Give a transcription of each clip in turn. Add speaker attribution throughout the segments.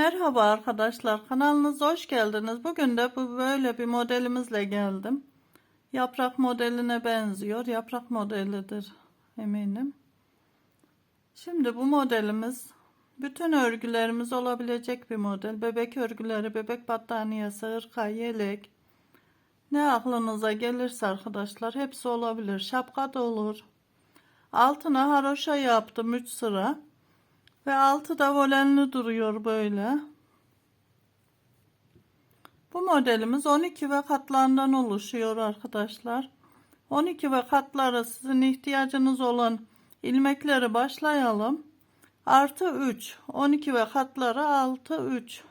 Speaker 1: Merhaba arkadaşlar kanalınıza hoş geldiniz. Bugün de bu böyle bir modelimizle geldim. Yaprak modeline benziyor. Yaprak modelidir eminim. Şimdi bu modelimiz bütün örgülerimiz olabilecek bir model. Bebek örgüleri, bebek battaniyesi, hırka, yelek. Ne aklınıza gelirse arkadaşlar hepsi olabilir. Şapka da olur. Altına haroşa yaptım 3 sıra. Ve altı da volenli duruyor böyle. Bu modelimiz 12 ve katlarından oluşuyor arkadaşlar. 12 ve katlara sizin ihtiyacınız olan ilmekleri başlayalım. Artı 3. 12 ve katları 6, 3.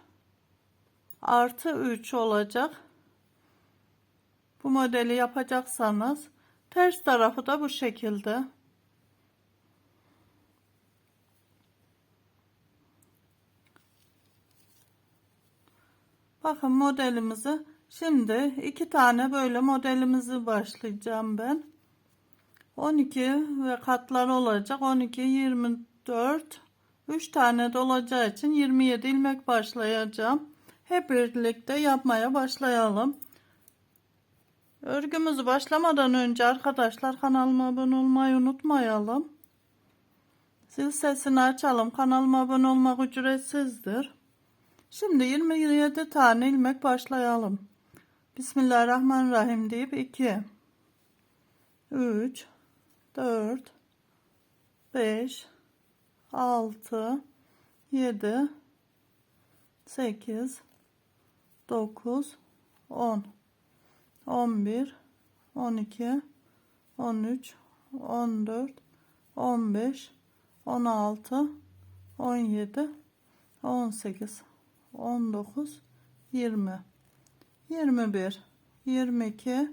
Speaker 1: Artı 3 olacak. Bu modeli yapacaksanız ters tarafı da bu şekilde. Bakın modelimizi şimdi iki tane böyle modelimizi başlayacağım ben. 12 ve katlar olacak. 12, 24, 3 tane de olacağı için 27 ilmek başlayacağım. Hep birlikte yapmaya başlayalım. Örgümüzü başlamadan önce arkadaşlar kanalıma abone olmayı unutmayalım. Zil sesini açalım. Kanalıma abone olmak ücretsizdir. Şimdi 27 tane ilmek başlayalım. Bismillahirrahmanirrahim deyip 2 3 4 5 6 7 8 9 10 11 12 13 14 15 16 17 18 19 20 21 22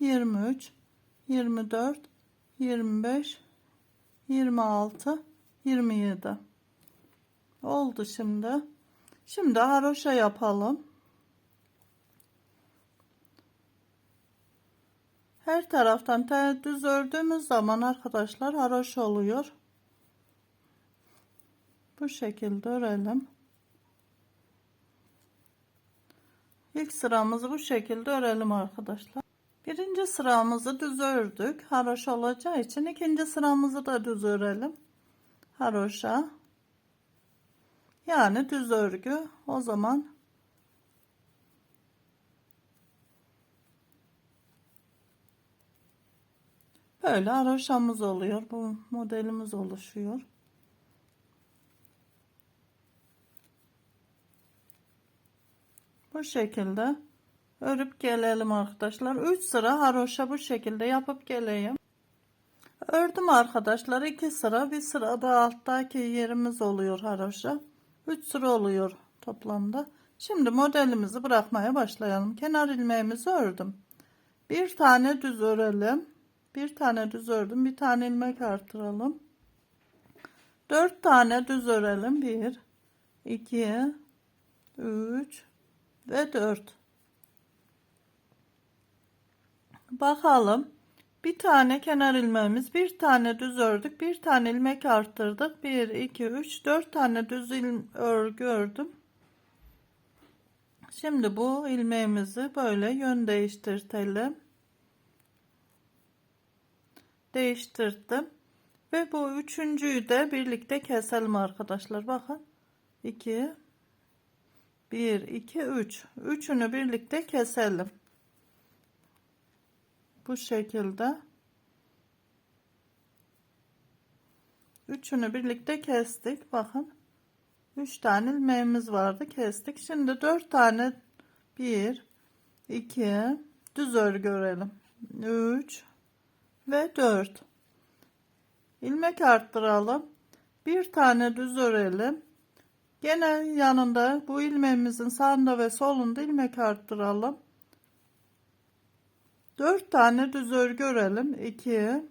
Speaker 1: 23 24 25 26 27 oldu şimdi şimdi haroşa yapalım her taraftan düz ördüğümüz zaman arkadaşlar haroşa oluyor bu şekilde örelim İlk sıramızı bu şekilde örelim arkadaşlar. Birinci sıramızı düz ördük. Haroşa olacağı için ikinci sıramızı da düz örelim. Haroşa. Yani düz örgü. O zaman böyle haroşamız oluyor. Bu modelimiz oluşuyor. bu şekilde örüp gelelim arkadaşlar 3 sıra haroşa bu şekilde yapıp geleyim ördüm arkadaşlar 2 sıra bir sırada alttaki yerimiz oluyor haroşa 3 sıra oluyor toplamda şimdi modelimizi bırakmaya başlayalım kenar ilmeğimizi ördüm bir tane düz örelim bir tane düz ördüm bir tane ilmek artıralım 4 tane düz örelim 1 2 3 ve 4 bakalım bir tane kenar ilmeğimiz bir tane düz ördük bir tane ilmek arttırdık 1 2 3 4 tane düz örgü ördüm şimdi bu ilmeğimizi böyle yön değiştirtelim değiştirdim ve bu üçüncüyü de birlikte keselim arkadaşlar bakın 2 1 2 3 üçünü birlikte keselim bu şekilde üçünü birlikte kestik bakın 3 tane ilmeğimiz vardı kestik şimdi 4 tane 1 2 düz örgü örelim 3 ve 4 ilmek arttıralım bir tane düz örelim Gene yanında bu ilmeğimizin sağında ve solunda ilmek arttıralım. 4 tane düz örgü örelim. 2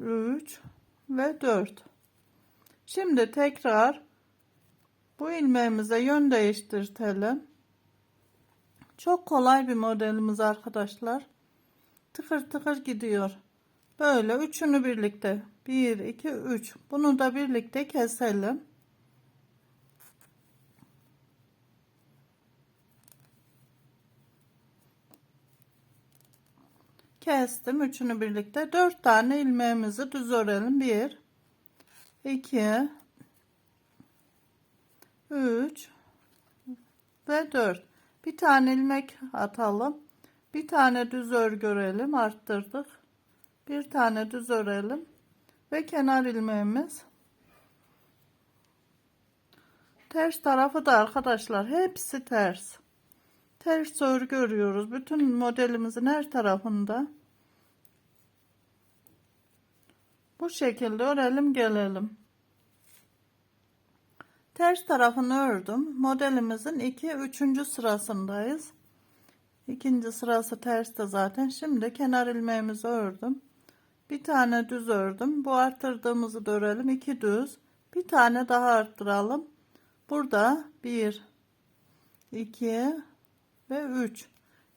Speaker 1: 3 ve 4. Şimdi tekrar bu ilmeğimize yön değiştirtelim. Çok kolay bir modelimiz arkadaşlar. Tıkır tıkır gidiyor. Böyle üçünü birlikte 1 2 3 bunu da birlikte keselim. kestim üçünü birlikte dört tane ilmeğimizi düz örelim bir iki üç ve dört bir tane ilmek atalım bir tane düz örgü örelim arttırdık bir tane düz örelim ve kenar ilmeğimiz ters tarafı da arkadaşlar hepsi ters ters örgü örüyoruz bütün modelimizin her tarafında Bu şekilde örelim gelelim. Ters tarafını ördüm. Modelimizin 2 3. sırasındayız. İkinci sırası terste zaten. Şimdi kenar ilmeğimizi ördüm. Bir tane düz ördüm. Bu arttırdığımızı da örelim. 2 düz. Bir tane daha arttıralım. Burada 1 2 ve 3.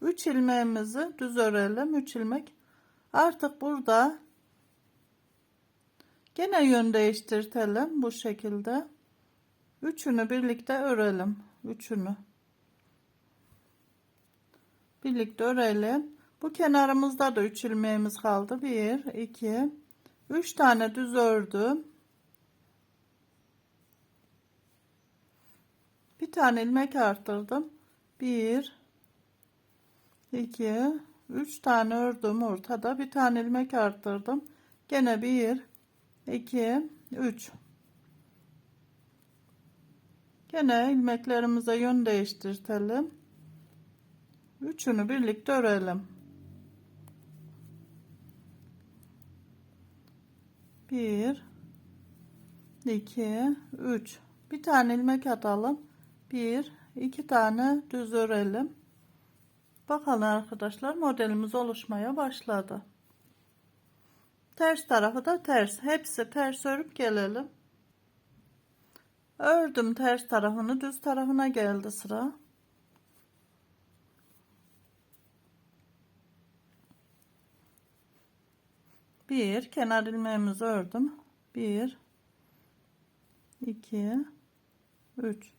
Speaker 1: 3 ilmeğimizi düz örelim. 3 ilmek. Artık burada Gene yön değiştirtelim bu şekilde. Üçünü birlikte örelim. Üçünü. Birlikte örelim. Bu kenarımızda da 3 ilmeğimiz kaldı. 1, 2, 3 tane düz ördüm. Bir tane ilmek arttırdım. 1, 2, 3 tane ördüm ortada. Bir tane ilmek arttırdım. Gene 1, 2 3 Gene ilmeklerimize yön değiştirtelim. Üçünü birlikte örelim. 1, 2, 3. Bir tane ilmek atalım. 1, 2 tane düz örelim. Bakalım arkadaşlar modelimiz oluşmaya başladı ters tarafı da ters hepsi ters örüp gelelim ördüm ters tarafını düz tarafına geldi sıra bir kenar ilmeğimizi ördüm bir iki üç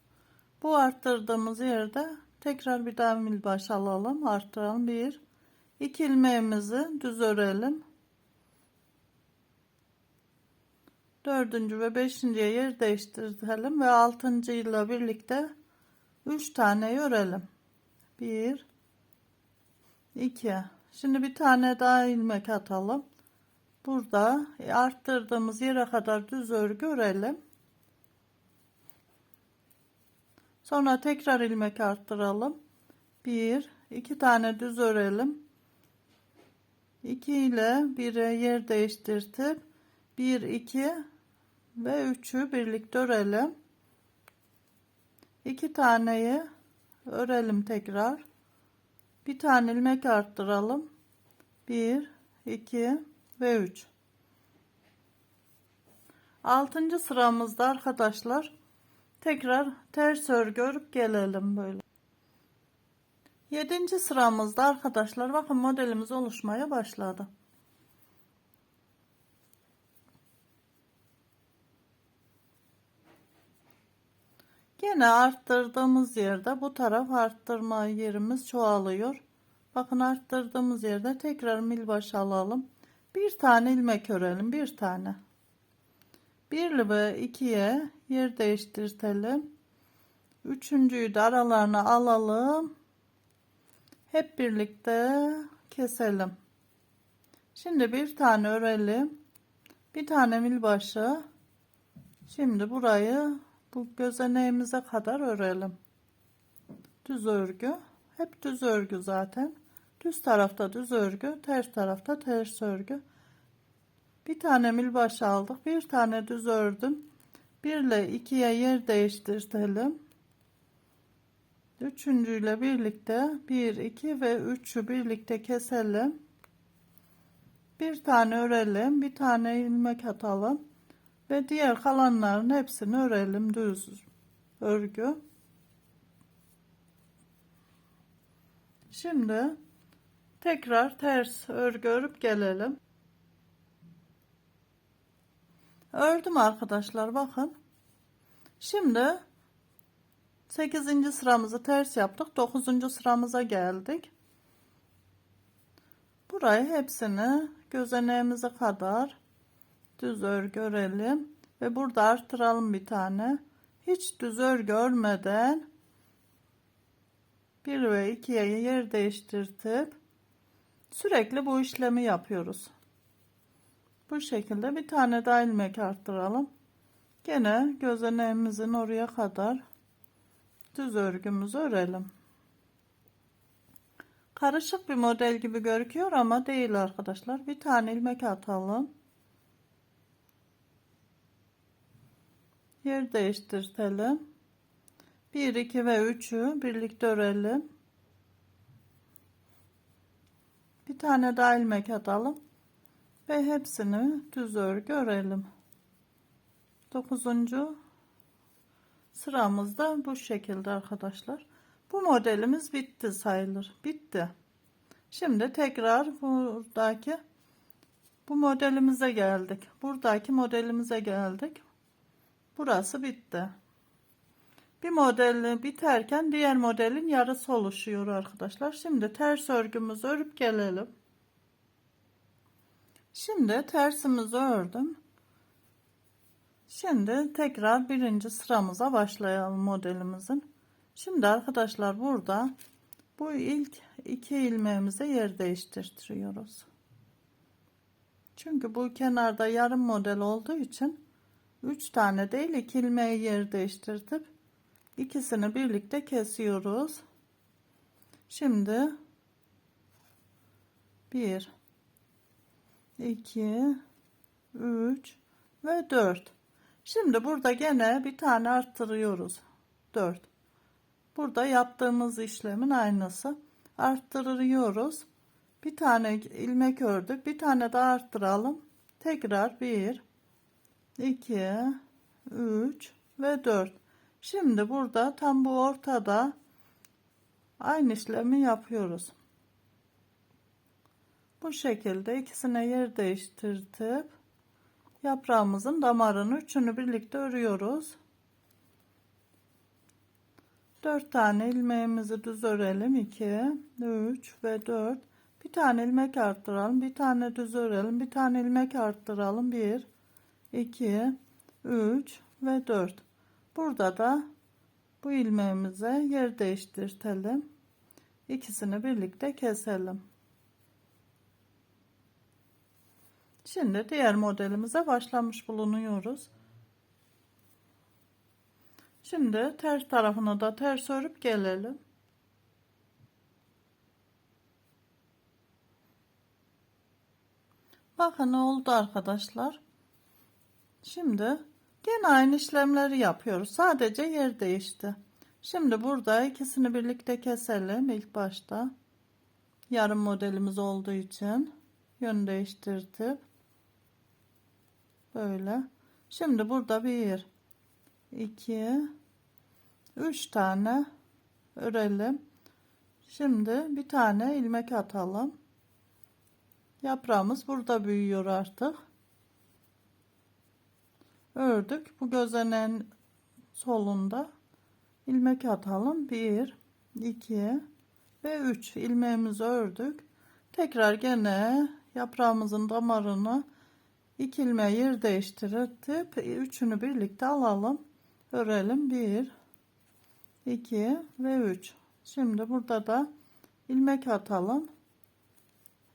Speaker 1: bu arttırdığımız yerde tekrar bir daha milbaş alalım arttıralım bir iki ilmeğimizi düz örelim dördüncü ve beşinciye yer değiştirelim ve altıncı ile birlikte üç tane örelim. Bir, iki. Şimdi bir tane daha ilmek atalım. Burada e, arttırdığımız yere kadar düz örgü örelim. Sonra tekrar ilmek arttıralım. Bir, iki tane düz örelim. 2 ile 1'e yer değiştirtip 1 2 ve 3ü birlikte örelim. İki taneyi örelim tekrar. Bir tane ilmek arttıralım. Bir, iki ve 3 Altıncı sıramızda arkadaşlar tekrar ters örgü örüp gelelim böyle. Yedinci sıramızda arkadaşlar bakın modelimiz oluşmaya başladı. Yine arttırdığımız yerde bu taraf arttırma yerimiz çoğalıyor. Bakın arttırdığımız yerde tekrar mil başı alalım. Bir tane ilmek örelim. Bir tane. Birli ve ikiye yer değiştirtelim. Üçüncüyü de aralarına alalım. Hep birlikte keselim. Şimdi bir tane örelim. Bir tane mil başı. Şimdi burayı bu gözeneğimize kadar örelim. Düz örgü. Hep düz örgü zaten. Düz tarafta düz örgü, ters tarafta ters örgü. Bir tane milbaş aldık. Bir tane düz ördüm. 1 ile 2'ye yer değiştirelim. Üçüncüyle birlikte 1, 2 ve 3'ü birlikte keselim. Bir tane örelim. Bir tane ilmek atalım ve diğer kalanların hepsini örelim düz örgü. Şimdi tekrar ters örgü örüp gelelim. Ördüm arkadaşlar bakın. Şimdi 8. sıramızı ters yaptık. 9. sıramıza geldik. Burayı hepsini gözeneğimize kadar düz örgü örelim ve burada artıralım bir tane hiç düz örgü örmeden 1 ve 2'ye yer değiştirtip sürekli bu işlemi yapıyoruz bu şekilde bir tane daha ilmek arttıralım gene gözeneğimizin oraya kadar düz örgümüzü örelim karışık bir model gibi görünüyor ama değil arkadaşlar bir tane ilmek atalım Yer değiştirtelim. 1, 2 ve 3'ü birlikte örelim. Bir tane daha ilmek atalım. Ve hepsini düz örgü örelim. 9. sıramızda bu şekilde arkadaşlar. Bu modelimiz bitti sayılır. Bitti. Şimdi tekrar buradaki bu modelimize geldik. Buradaki modelimize geldik. Burası bitti. Bir modeli biterken diğer modelin yarısı oluşuyor arkadaşlar. Şimdi ters örgümüzü örüp gelelim. Şimdi tersimizi ördüm. Şimdi tekrar birinci sıramıza başlayalım modelimizin. Şimdi arkadaşlar burada bu ilk iki ilmeğimize yer değiştiriyoruz. Çünkü bu kenarda yarım model olduğu için 3 tane değil ilmeği yer değiştirtip ikisini birlikte kesiyoruz. Şimdi 1 2 3 ve 4. Şimdi burada gene bir tane arttırıyoruz. 4. Burada yaptığımız işlemin aynısı. Arttırıyoruz. Bir tane ilmek ördük. Bir tane daha arttıralım. Tekrar 1 2 3 ve 4 şimdi burada tam bu ortada aynı işlemi yapıyoruz bu şekilde ikisine yer değiştirtip yaprağımızın damarını üçünü birlikte örüyoruz 4 tane ilmeğimizi düz örelim 2 3 ve 4 bir tane ilmek arttıralım bir tane düz örelim bir tane ilmek arttıralım 1 2 3 ve 4 burada da bu ilmeğimize yer değiştirtelim ikisini birlikte keselim şimdi diğer modelimize başlamış bulunuyoruz şimdi ters tarafına da ters örüp gelelim bakın oldu arkadaşlar Şimdi yine aynı işlemleri yapıyoruz. Sadece yer değişti. Şimdi burada ikisini birlikte keselim İlk başta. Yarım modelimiz olduğu için yön değiştirtip böyle. Şimdi burada bir, iki, üç tane örelim. Şimdi bir tane ilmek atalım. Yaprağımız burada büyüyor artık ördük. Bu gözlerin solunda ilmek atalım. 1, 2 ve 3 ilmeğimizi ördük. Tekrar gene yaprağımızın damarını iki ilmeği yer değiştirip üçünü birlikte alalım. Örelim. 1, 2 ve 3. Şimdi burada da ilmek atalım.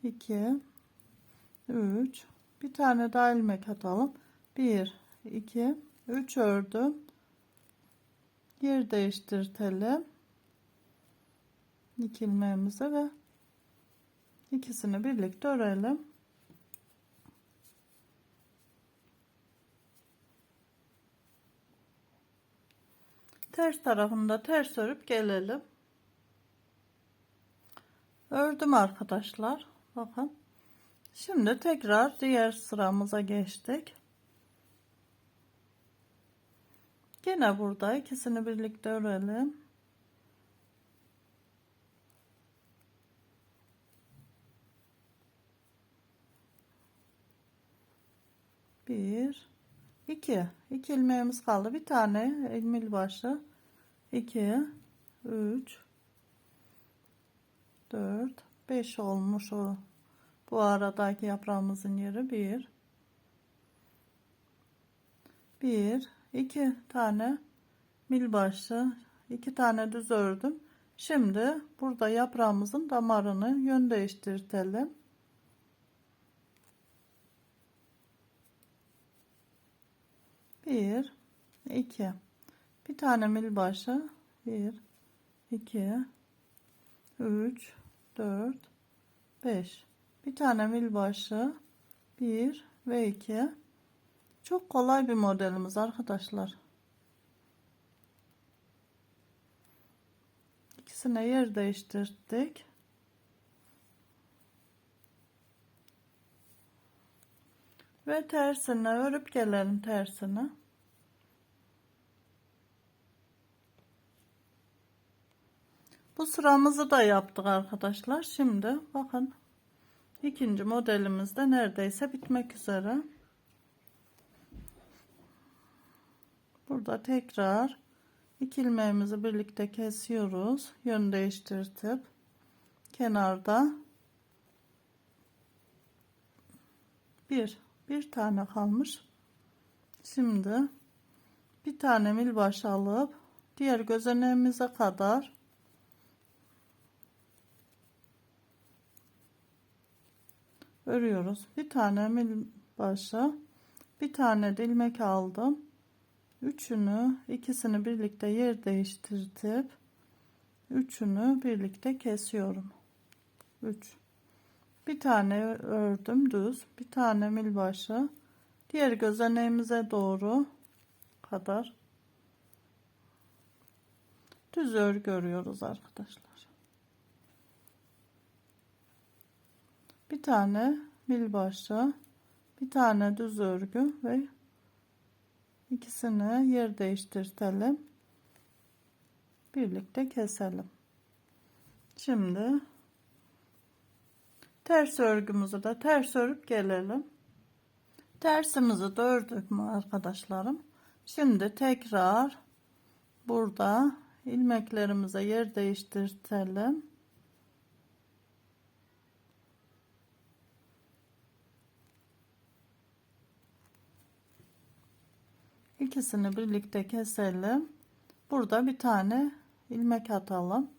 Speaker 1: 2 3 bir tane daha ilmek atalım. 1 2 3 ördüm yer değiştirtelim iki ilmeğimizi ve ikisini birlikte örelim ters tarafında ters örüp gelelim ördüm arkadaşlar bakın şimdi tekrar diğer sıramıza geçtik Yine burada ikisini birlikte örelim. Bir, iki. İki ilmeğimiz kaldı. Bir tane ilmil başı. İki, üç, dört, beş olmuş o. Bu aradaki yaprağımızın yeri bir. Bir, 2 tane mil başlı 2 tane düz ördüm. Şimdi burada yaprağımızın damarını yön değiştirtelim. Bir, iki. Bir tane mil başı. Bir, iki, üç, dört, beş. Bir tane mil başı. Bir ve iki. Çok kolay bir modelimiz arkadaşlar. İkisine yer değiştirdik. Ve tersine örüp gelelim tersine. Bu sıramızı da yaptık arkadaşlar. Şimdi bakın ikinci modelimiz de neredeyse bitmek üzere. Burada tekrar iki ilmeğimizi birlikte kesiyoruz. Yön değiştirtip kenarda bir bir tane kalmış. Şimdi bir tane mil baş alıp diğer gözeneğimize kadar örüyoruz. Bir tane mil milbaşı bir tane de ilmek aldım üçünü ikisini birlikte yer değiştirip üçünü birlikte kesiyorum 3 bir tane ördüm düz bir tane mil başı diğer gözeneğimize doğru kadar düz örgü görüyoruz arkadaşlar bir tane mil başı bir tane düz örgü ve İkisini yer değiştirtelim. Birlikte keselim. Şimdi ters örgümüzü de ters örüp gelelim. Tersimizi dördük mü arkadaşlarım? Şimdi tekrar burada ilmeklerimize yer değiştirtelim. ikisini birlikte keselim. Burada bir tane ilmek atalım.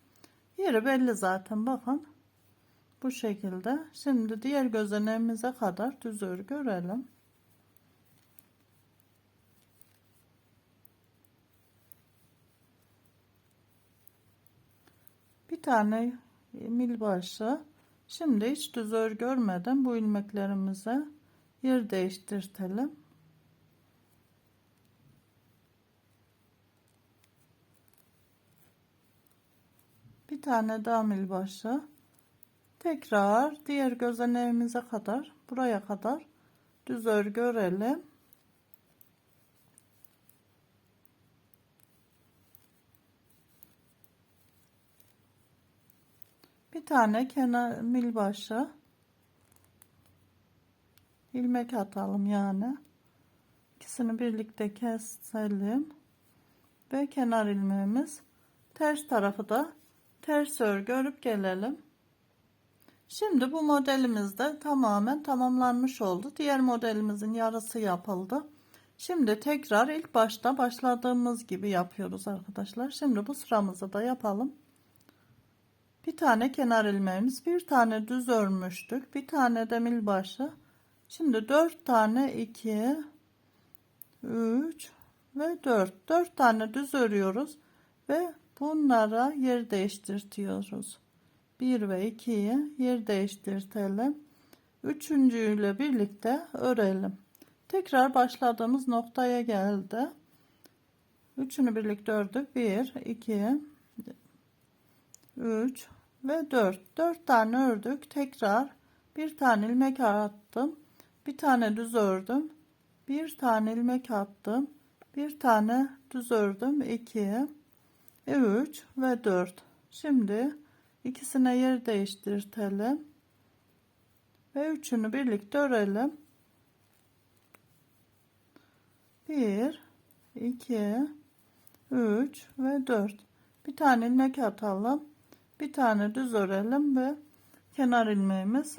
Speaker 1: Yeri belli zaten bakın. Bu şekilde. Şimdi diğer gözeneğimize kadar düz örgü örelim. Bir tane mil başı. Şimdi hiç düz örgü örmeden bu ilmeklerimize yer değiştirtelim. bir tane damil başı tekrar diğer gözeneğimize kadar buraya kadar düz örgü örelim bir tane kenar mil başı ilmek atalım yani ikisini birlikte keselim ve kenar ilmeğimiz ters tarafı da ters örgü örüp gelelim. Şimdi bu modelimiz de tamamen tamamlanmış oldu. Diğer modelimizin yarısı yapıldı. Şimdi tekrar ilk başta başladığımız gibi yapıyoruz arkadaşlar. Şimdi bu sıramızı da yapalım. Bir tane kenar ilmeğimiz, bir tane düz örmüştük, bir tane de mil başı. Şimdi 4 tane 2 3 ve 4. 4 tane düz örüyoruz ve Bunlara yer değiştiriyoruz. 1 ve 2'yi yer değiştirtelim. Üçüncüyle birlikte örelim. Tekrar başladığımız noktaya geldi. Üçünü birlikte ördük. 1, 2, 3 ve 4. 4 tane ördük. Tekrar bir tane ilmek attım. Bir tane düz ördüm. Bir tane ilmek attım. Bir tane düz ördüm. 2 3 ve 4. Şimdi ikisine yer değiştirtelim. Ve üçünü birlikte örelim. 1 2 3 ve 4. Bir tane ilmek atalım. Bir tane düz örelim ve kenar ilmeğimiz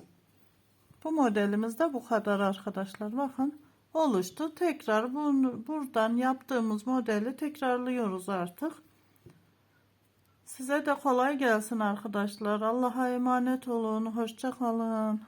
Speaker 1: bu modelimiz de bu kadar arkadaşlar. Bakın oluştu. Tekrar bunu buradan yaptığımız modeli tekrarlıyoruz artık. Size de kolay gelsin arkadaşlar. Allah'a emanet olun. Hoşça kalın.